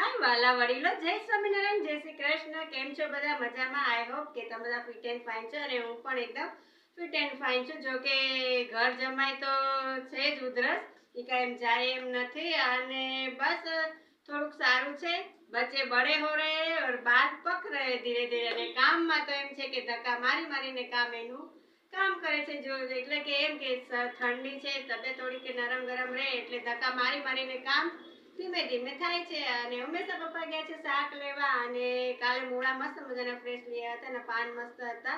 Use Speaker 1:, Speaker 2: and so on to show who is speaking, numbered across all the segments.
Speaker 1: હાય વાલા વડીલો, જય સ્વામિનારાયણ, જય શ્રી કૃષ્ણ. કેમ છો બધા? મજામાં? આઈ હોપ કે તમે બધા ફિટ એન્ડ ફાઇન છો અને હું પણ એકદમ ફિટ એન્ડ ફાઇન છું. જો કે ઘર જમાય તો છે જ ઉધરસ. એ કાંઈ એમ જાય એમ નથી. અને બસ થોડુંક સારું છે. બચ્ચે બડે હો રહે ઓર બાદ પક રહે ધીરે ધીરે. અને કામમાં તો એમ છે કે ધક્કા મારી મારીને કામ એનું કામ કરે છે. જો એટલે કે એમ કે ઠંડી છે, તબિયત થોડીક નરમ ગરમ રહે એટલે ધક્કા મારી મારીને કામ ધીમે ધીમે થાય છે અને હંમેશા પપ્પા ગયા છે, શાક લેવા. અને કાલે મૂળા મસ્ત મજાના ફ્રેશ લઈ હતા અને પાન મસ્ત હતા.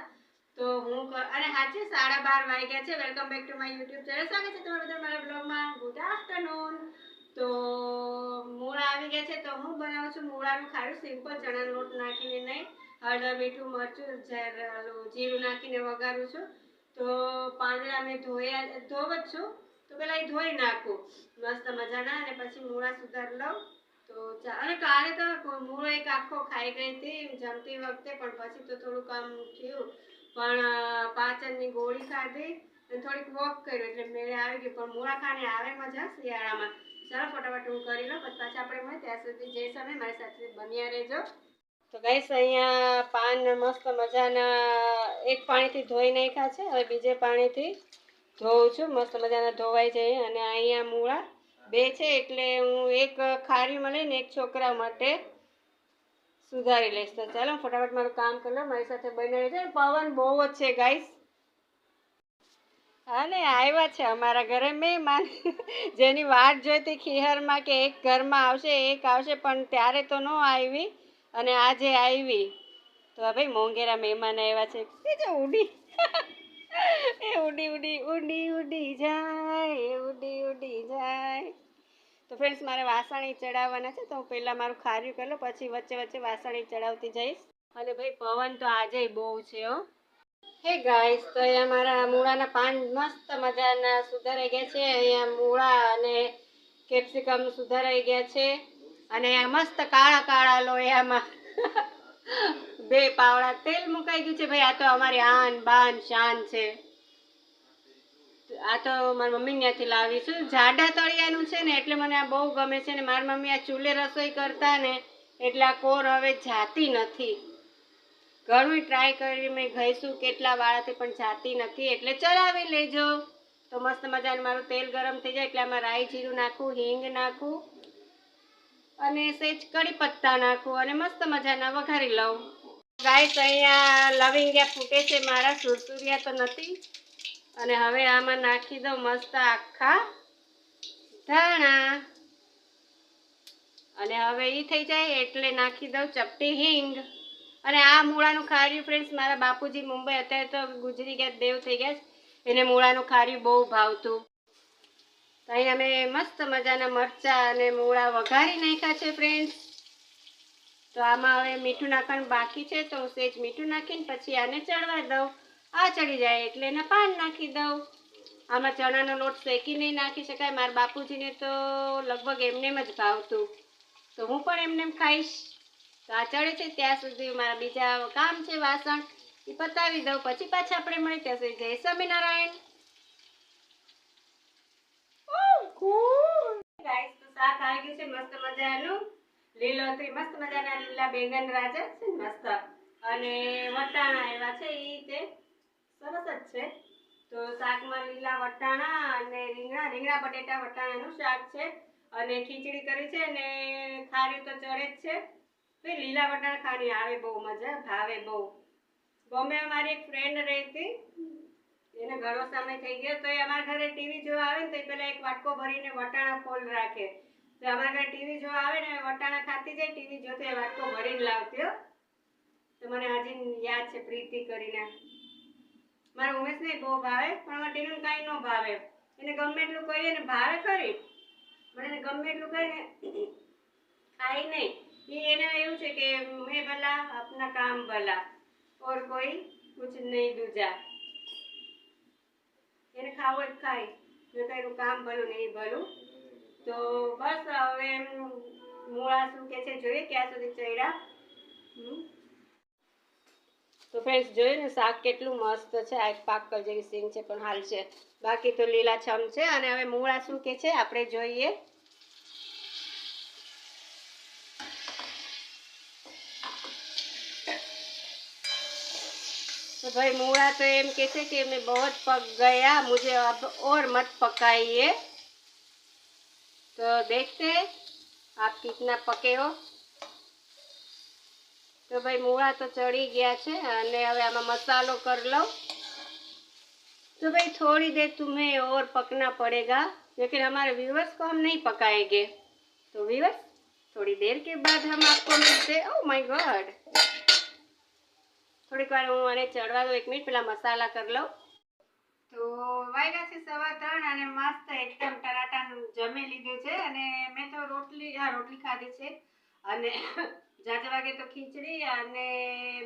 Speaker 1: તો હું અને સાચે સાડા બાર વાગ્યા છે. Welcome back to my YouTube channel સ્વાગત છે તમારા બધા મારા બ્લોગમાં ગુડ આફ્ટરનૂન તો મૂળા આવી ગયા છે. તો હું બનાવું છું મૂળાનું ખારું. સિમ્પલ ચણા લોટ નાખીને નહીં, હળદર, મીઠું, મરચું, જીરું નાખીને વઘારું છું. તો પાંદડા મેં ધોયા ધોવ જ છું. તો પેલા એ ધોઈ નાખું. મસ્ત મજાના અને પછી મૂળા સુધાર લઉં. તો અને કાલે તો મૂળો એક આખો ખાઈ ગઈ હતી, જમતી વખતે, પણ પછી તો થોડુંક આમ થયું. પણ પાચનની ગોળી ખાધી અને થોડીક વોક કર્યું, એટલે મેળે આવી ગઈ. પણ મૂળા ખાને આવે મજા શિયાળામાં. ચાલો, ફટાફટ હું કરી લઉં, પછી પાછા આપણે મળે ત્યાં સુધી જે સમય મારી સાથે બન્યા રહેજો. તો ગઈશ અહીંયા પાન મસ્ત મજાના, એક પાણીથી ધોઈ નાખ્યા છે, હવે બીજે પાણીથી ધોઉં છું, મસ્ત મજાના ધોવાઈ જાય અને અહીંયા મૂળા બે છે એટલે હું એક ખારીમાં લઈને એક છોકરા માટે સુધારી લઈશ. તો ચાલો, ફટાફટ મારું કામ કરી લો, મારી સાથે બની છે પવન બહુ જ છે ગાઈસ અને આવ્યા છે અમારા ઘરે મહેમાન. જેની વાટ જોઈતી ખીહરમાં કે એક ઘરમાં આવશે, એક આવશે, પણ ત્યારે તો ન આવી અને આજે આવી. તો ભાઈ મોંઘેરા મહેમાન આવ્યા છે. ઉડી એ ઉડી ઉડી ઉડી ઉડી જાય ઉડી ઉડી જાય. તો ફ્રેન્ડ્સ મારે વાસણી ચડાવવાના છે, તો હું પહેલાં મારું ખાર્યું કરી લો પછી વચ્ચે વચ્ચે વાસણી ચડાવતી જઈશ. અને ભાઈ, પવન તો આજે બહુ છે, હો. હે ગાઈસ તો અહીંયા મારા મૂળાના પાન મસ્ત મજાના સુધારાઈ ગયા છે. અહીંયા મૂળા અને કેપ્સિકમ સુધારાઈ ગયા છે. અને મસ્ત કાળા કાળા લોયામાં. બે પાવડા તેલ મુકાઈ ગયું છે. ભાઈ, આ તો અમારી આન બાન શાન છે. આ તો મારી મમ્મી ત્યાંથી લાવીશું. જાડા તળિયાનું છે ને, એટલે મને આ બહુ ગમે છે ને. મારી મમ્મી આ ચૂલે રસોઈ કરતા ને, એટલે આ કોર હવે જાતી નથી. ઘણું ટ્રાય કરી મેં ગઈશું કેટલા વાળાથી પણ જાતી નથી. એટલે ચલાવી લેજો. તો મસ્ત મજાનું મારું તેલ ગરમ થઈ જાય. એટલે આમાં રાઈ જીરું નાખું, હિંગ નાખું અને સેજ કડી પત્તા નાખું અને મસ્ત મજાના વઘારી લઉં. ગાઈસ અહીંયા લવિંગ્યા ફૂટે છે મારા સુરસુરિયા તો નથી. અને હવે આમાં નાખી દઉં મસ્ત આખા ધાણા. અને હવે એ થઈ જાય એટલે નાખી દઉં ચપટી હિંગ. અને આ મૂળાનું ખાર્યું ફ્રેન્ડ્સ મારા બાપુજી મુંબઈ અત્યારે તો ગુજરી ગયા, દેવ થઈ ગયા. એને મૂળાનું ખાર્યું બહુ ભાવતું. અહીં અમે મસ્ત મજાના મરચાં અને મૂળા વઘારી નાખ્યા છે ફ્રેન્ડ્સ તો આમાં હવે મીઠું નાખવાનું બાકી છે તો હું સેજ મીઠું નાખીને પછી આને ચડવા દઉં. આ ચડી જાય એટલે એના પાન નાખી દઉં. આમાં ચણાનો લોટ શેકી નહીં નાખી શકાય. મારા બાપુજીને તો લગભગ એમનેમ જ ભાવતું. તો હું પણ એમને ખાઈશ. તો આ ચડે છે ત્યાં સુધી મારા બીજા કામ છે વાસણ એ પતાવી દઉં. પછી પાછા આપણે મળી ત્યાં સુધી. જય સ્વામિનારાયણ. શાક આવી ગયું છે. મસ્ત મજાનું. લીલોતરી મસ્ત મજાના લીલા બેંગન રાજા છે ને મસ્ત. અને વટાણા એવા છે એ તે સરસ જ છે. તો શાકમાં લીલા વટાણા અને રીંગણા રીંગણા બટેટા વટાણાનું શાક છે. અને ખીચડી કરી છે અને ખારી તો ચડે જ છે. ભાઈ, લીલા વટાણા ખાવાની આવે બહુ મજા, ભાવે બહુ. બોમ્બે અમારી એક ફ્રેન્ડ રહેતી, એને ઘરો સામે થઈ ગયો, તો એ અમારા ઘરે ટીવી જોવા આવે ને, તો એ પહેલાં એક વાટકો ભરીને વટાણા ફોલ રાખે. અમારા ટીવી જોવા આવે ને વટાણા ખાતી જાય, ટીવી જોતે વાટકો ભરીને લાવતી તો મને આજે યાદ છે, પ્રીતિ કરીને. મારા ઉમેશને બહુ ભાવે, પણ અમારા ટીનું કાંઈ ન ભાવે. એને ગમે એટલું કહીએ ને, ભાવે ખરી. એને ગમે એટલું કહીને ખાય નહીં. એને એવું છે કે, મેં ભલા, આપના કામ ભલા. ઓર કોઈ કુછ નહીં દૂજા. એને ખાવું જ ખાય. જો કર્યું કામ ભલું ને એ ભલું. તો બસ હવે મૂળા શું કે છે જોઈએ ક્યાં સુધી ચડ્યા. તો ફ્રેન્ડ્સ જોયું ને શાક કેટલું મસ્ત છે. આ એક પાકર જેવી સિંગ છે, પણ હાલ છે. બાકી તો લીલાછમ છે અને હવે મૂળા શું કે છે આપણે જોઈએ. તો ભાઈ, મૂળા તો એમ एम છે કે मैं બહુ જ गया ગયા. મુજબ ઓર મત પકાઈએ. तो देखते हैं आप कितना पके हो તો ભાઈ મૂળા તો ચડી ગયા છે અને હવે આમાં મસાલો કરી લઉં तो भाई थोड़ी देर तुम्हें और पकना पड़ेगा लेकिन हमारे व्यूवर्स को हम नहीं पकाएंगे तो व्यूवर्स थोड़ी देर के बाद हम आपको मिलते ओह माय गॉड થોડીક વાર હું આને ચડવા દઉં એક મિનિટ પેલા મસાલા કરી લઉં તો વાગ્યા છે સવા ત્રણ અને મસ્ત એકદમ ટરાટાનું જમી લીધું છે. અને મેં તો રોટલી, હા, રોટલી ખાધી છે. અને જાતે વાગે તો ખીચડી અને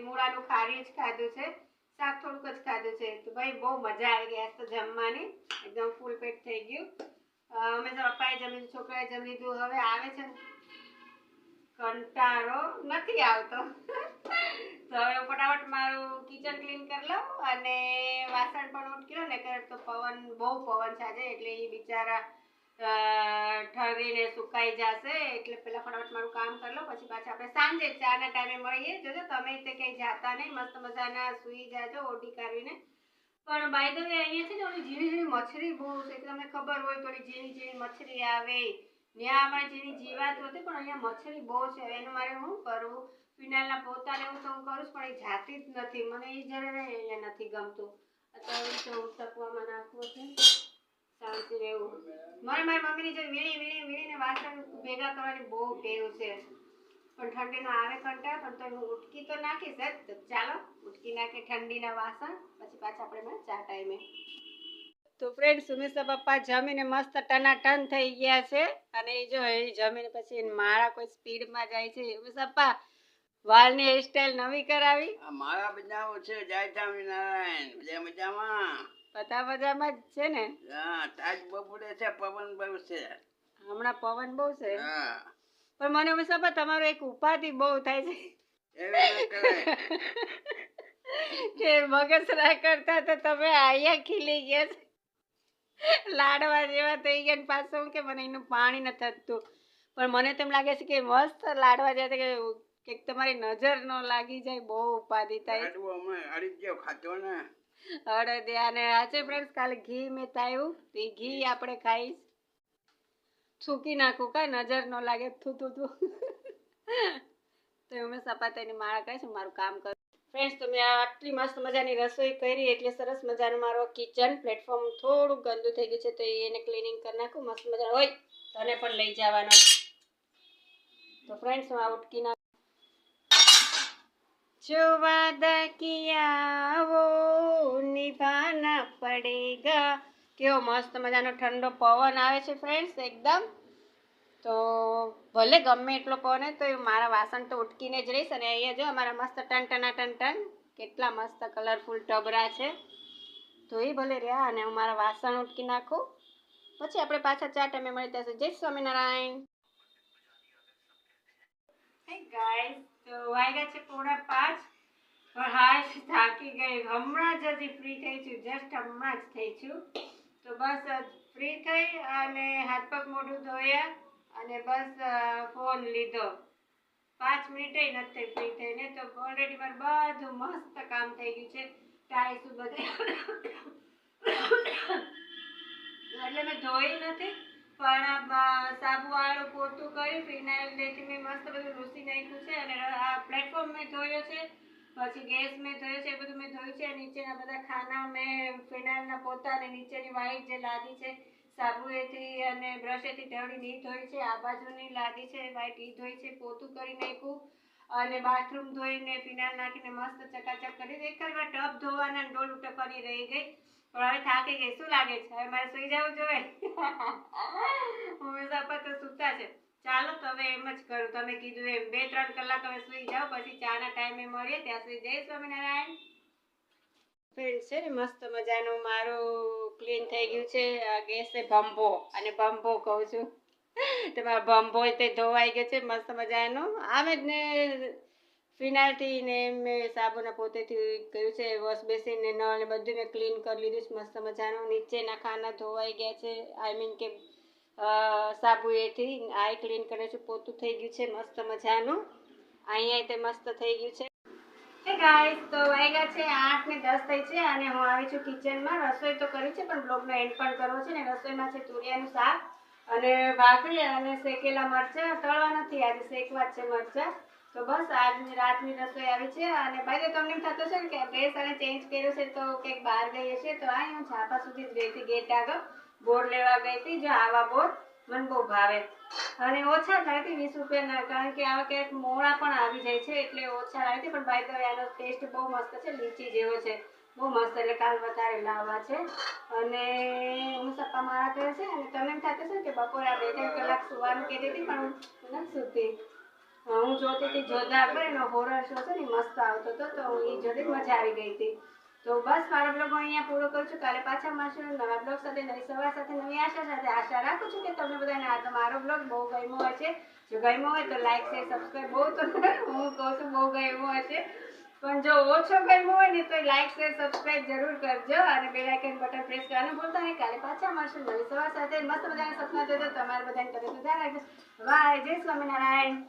Speaker 1: મૂળાનું ખારી જ ખાધું છે. શાક થોડુંક જ ખાધું છે. તો ભાઈ, બહુ મજા આવી આજ તો જમવાની. એકદમ ફૂલ પેટ થઈ ગયું. અમે તો પપ્પાએ જમી લીધું, છોકરાએ જમી લીધું. હવે આવે છે ને કંટાળો નથી આવતો. તો હવે ફટાફટ મારું કિચન ક્લીન કરી લઉં અને વાસણ પણ ઉટક્યો ને કે તો પવન, બહુ પવન છે એટલે એ બિચારા ઠરીને સુકાઈ જશે એટલે પેલા ફટાફટ મારું કામ કરી લો પછી પાછા આપણે સાંજે ચારના ટાઈમે મળીએ. જોજો તમે તે કંઈ જાતા નહીં, મસ્ત મજાના સૂઈ જાજો, ઓટી કાઢીને. પણ બાય ધ વે અહીંયા છે ને ઓલી ઝીણી ઝીણી મચ્છરી બહુ છે. તમને ખબર હોય તો ઓલી ઝીણી ઝીણી મચ્છરી આવે. ત્યાં અમારે જેની જીવાત હતી, પણ અહીંયા મચ્છરી બહુ છે. એનું મારે શું કરવું? ફિનાઇલના પોતાને એવું તો હું કરું પણ એ જાતી જ નથી. મને એ જરા અહીંયા નથી ગમતું. અત્યારે તો હું તકવામાં નાખવું છે. શાંતિ રહેવું. મને મારી મમ્મીની જે વીણી વીણી, વીણીને વાસણ ભેગા કરવાની બહુ ટેવ છે. પણ ઠંડીનો આવે કંટાળ, પણ તો હું ઉટકી તો નાખીશ જ. ચાલો, ઉટકી નાખી ઠંડીના વાસણ. પછી પાછા આપણે ચા ટાઈમે. તો ફ્રેન્ડ સુમિષા પપ્પા જમીને મસ્ત ટનાટન થઈ ગયા છે. અને એ જો એ જમીને પછી મારા કોઈ સ્પીડમાં જાય છે. સુમિષા પપ્પા વાળની હેરસ્ટાઈલ નવી કરાવી.
Speaker 2: મારા બજાવો છે જય સ્વામિનારાયણ. બધા મજામાં?
Speaker 1: બધા મજામાં જ છે ને?
Speaker 2: હા તાજ બપોરે છે પવન બહુ છે.
Speaker 1: હમણાં પવન બહુ છે.
Speaker 2: હા.
Speaker 1: પણ મને સુમિષા પપ્પા તમારો એક ઉપાધિ બહુ થાય છે.
Speaker 2: ન
Speaker 1: કે મગસરા કરતા તો તમે આયા ખીલી ગયા છે. લાડવા જેવા થઈ ગયા ને પાછું કે મને એનું પાણી નથી થતું. પણ મને તો એમ લાગે છે કે મસ્ત લાડવા જેવા કે કંઈક તમારી નજર ન લાગી જાય બહુ ઉપાધિ થાય.
Speaker 2: લાડવો અમે ખાતો ને.
Speaker 1: અડદિયા ને આજે ફ્રેન્ડ્સ કાલે ઘી મેં થાયું તો એ ઘી આપણે ખાઈશ. થૂકી નાખું કાંઈ નજર ન લાગે થૂ થૂ થૂ તો અમે સપાતાની માળા કરીશ મારું કામ કરું. ફ્રેન્ડ્સ તો મેં આટલી મસ્ત મજાની રસોઈ કરી, એટલે સરસ મજાનો મારો કિચન પ્લેટફોર્મ થોડું ગંદુ થઈ ગયું છે, તો એને ક્લિનિંગ કરી નાખું, મસ્ત મજા હોય તને પણ લઈ જવાનો. તો ફ્રેન્ડ્સ હું આ ઉટકીના જો વાદા કિયા વો નિભાના પડેગા. કેવો મસ્ત મજાનો ઠંડો પવન આવે છે ફ્રેન્ડ્સ એકદમ. તો ભલે ગમે એટલો હોય તો મારા વાસણ તો ઉટકીને જ રહીશ અને અહીંયા જો અમારા મસ્ત ટન ટના ટન ટન કેટલા મસ્ત કલરફુલ ટબરા છે. ધોઈ ભલે રહ્યા અને હું મારા વાસણ ઉટકી નાખું. પછી આપણે પાછા ચાર ટાઈમે મળી ત્યાં જય સ્વામિનારાયણ. ગાઈસ તો વાગ્યા છે પોણા પાંચ. પણ હાશ થાકી ગઈ. હમણાં જ હજી ફ્રી થઈ છું. જસ્ટ હમણાં જ થઈ છું. તો બસ ફ્રી થઈ અને હાથ પગ મોઢું ધોયા. અને બસ ફોન લીધો. પાંચ મિનિટે નથી ફ્રી થઈને તો ઓલરેડી મારું બધું મસ્ત કામ થઈ ગયું છે. ટાઈસું બધે. એટલે મેં ધોઈ નથી, પણ આ સાબુ વાળું પોતું કર્યું ફિનાઇલ લેથી મેં મસ્ત બધું લૂસી નાખ્યું છે અને આ પ્લેટફોર્મ મેં ધોયો છે. પછી ગેસ મેં ધોયો છે, એ બધું મેં ધોયું છે, નીચેના બધા ખાના મેં ફિનાઇલના પોતા અને નીચેની વાઈટ જે લાદી છે સાબુએથી અને બ્રશેથી ઢળી ઈ ધોઈ છે, આ બાજુની લાદી છે વાઈટ એ ધોઈ છે, પોતું કરી નાખ્યું અને બાથરૂમ ધોઈને ફિનાઇલ નાખીને મસ્ત ચકાચક કરી એક ખાલી વાર ટબ ધોવાના ડોલ ઉટકવાની રહી ગઈ. પણ હવે થાકી ગઈ. શું લાગે છે? હવે મારે સુઈ જવું જોઈએ? હંમેશા પર તો સૂતા છે. ચાલો તો હવે એમ જ કરું. તમે કીધું એમ, બે, ત્રણ કલાક હવે સુઈ જાઓ, પછી ચાના ટાઈમે મળીએ. ત્યાં સુધી જય સ્વામિનારાયણ. ફ્રેન્ડ છે ને, મસ્ત મજાનું મારું ક્લીન થઈ ગયું છે, આ ગેસ છે ભંભો, અને ભંભો કહું છું. તેમાં ભંભો તે ધોવાઈ ગયો છે, મસ્ત મજાનો. આમ જ ને ફિનાઇલથી ને મેં સાબુના પોતેથી કર્યું છે વોશ બેસીને નળ ને બધું મેં ક્લીન કરી લીધું છે, મસ્ત મજાનું. નીચેના ખાના ધોવાઈ ગયા છે આઈ મીન કે સાબુ એથી. આઈ ક્લીન કરે છે, પોતું થઈ ગયું છે, મસ્ત મજાનું. અહીંયા તે મસ્ત થઈ ગયું છે. ગાઈસ તો વાગ્યા છે આઠ ને દસ થઈ છે અને હું આવી છું કિચનમાં. રસોઈ તો કરી છે, પણ બ્લોગનો એન્ડ પણ કરવો છે ને. રસોઈમાં છે તુરિયાનું શાક અને ભાખરી અને શેકેલા મરચાં. તળવા નથી, આજે શેકવા જ છે મરચાં. તો બસ, આજની રાતની રસોઈ આવી છે અને ભાઈ તમને એમ થતું છે ને કે ડ્રેસ અને ચેન્જ કર્યો છે તો કંઈક બહાર ગઈ હશે. તો આ હું છાપા સુધી જ ગઈ હતી ગેટ આગળ. બોર લેવા ગઈ હતી, જો આવા બોર. મને બહુ ભાવે. અને ઓછા થાય છે વીસ રૂપિયાના, કારણ કે આવા ક્યાંક મોળા પણ આવી જાય છે એટલે ઓછા આવે છે. પણ ભાઈ તો આનો ટેસ્ટ બહુ મસ્ત છે, લીચી જેવો છે. બહુ મસ્ત એટલે કાલ વધારે લાવવા છે. અને હું સપ્પા મારા કરે છે અને તમે થતું છે કે બપોરે આ બે ત્રણ કલાક સુવાનું કહેતી હતી, પણ નથી સુતી. હું જોતી હતી જોધા પર એનો હોરર શો છે ને મસ્ત આવતો હતો, તો હું એ જોતી મજા આવી ગઈ હતી. તો બસ મારો બ્લોગ અહીંયા પૂરો કરું છું. કાલે પાછા મળશું નવા બ્લોગ સાથે, નવી સવાર સાથે, નવી આશા સાથે. આશા રાખું છું કે તમને બધાને આ મારો બ્લોગ બહુ ગમ્યો હશે. જો ગમ્યો હોય તો લાઈક શેર સબસ્ક્રાઈબ બહુ તો હું કહું છું બહુ ગમ્યો હશે. પણ જો ઓછો ગમ્યો હોય ને તો લાઈક શેર સબસ્ક્રાઈબ જરૂર કરજો અને બે આઇકન બટન પ્રેસ કરવાનું ભૂલતા નહીં. કાલે પાછા મળશું નવી સવાર સાથે. મસ્ત બધાને સપના જોજો. તમારે બધાને તમે ધ્યાન રાખજો. વાય જય સ્વામિનારાયણ.